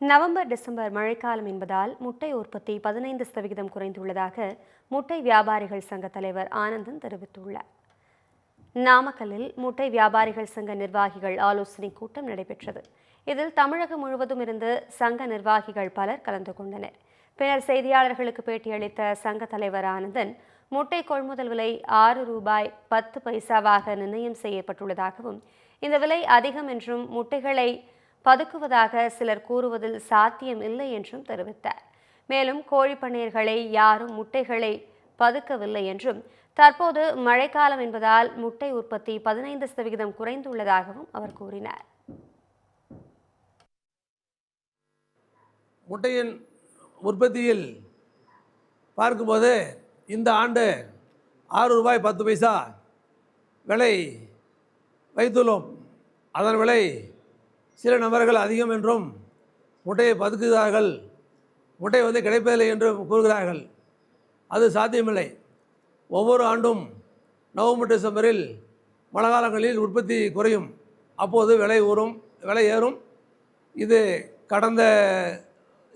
November December மழைக்காலம் என்பதால் முட்டை உற்பத்தி பதினைந்து சதவிகிதம் குறைந்துள்ளதாக முட்டை வியாபாரிகள் சங்க தலைவர் ஆனந்தன் தெரிவித்துள்ளார். நாமக்கல்லில் முட்டை வியாபாரிகள் சங்க நிர்வாகிகள் ஆலோசனை கூட்டம் நடைபெற்றது. இதில் தமிழகம் முழுவதும் இருந்து சங்க நிர்வாகிகள் பலர் கலந்து கொண்டனர். பின்னர் செய்தியாளர்களுக்கு பேட்டியளித்த சங்க தலைவர் ஆனந்தன் முட்டை கொள்முதல் விலை ஆறு ரூபாய் பத்து பைசாவாக நிர்ணயம் செய்யப்பட்டுள்ளதாகவும் இந்த விலை அதிகம் என்றும் முட்டைகளை பதுக்குவதாக சிலர் கூறுவதில் சாத்தியம் இல்லை என்றும் தெரிவித்தார். மேலும் கோழிப்பண்ணையர்களை யாரும் முட்டைகளை பதுக்கவில்லை என்றும் தற்போது மழைக்காலம் என்பதால் முட்டை உற்பத்தி பதினைந்து சதவிகிதம் குறைந்துள்ளதாகவும் அவர் கூறினார். முட்டையின் உற்பத்தியில் பார்க்கும்போது இந்த ஆண்டு ஆறு ரூபாய் பத்து பைசா விலை வைத்துள்ளோம். அதன் விலை சில நபர்கள் அதிகம் என்றும் முட்டையை பதுக்குகிறார்கள் முட்டை வந்து கிடைப்பதில்லை என்றும் கூறுகிறார்கள். அது சாத்தியமில்லை. ஒவ்வொரு ஆண்டும் நவம்பர் டிசம்பரில் மழை காலங்களில் உற்பத்தி குறையும். அப்போது விலை ஊறும் விலை ஏறும். இது கடந்த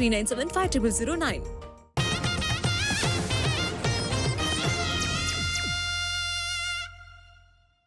three nine seven five triple zero nine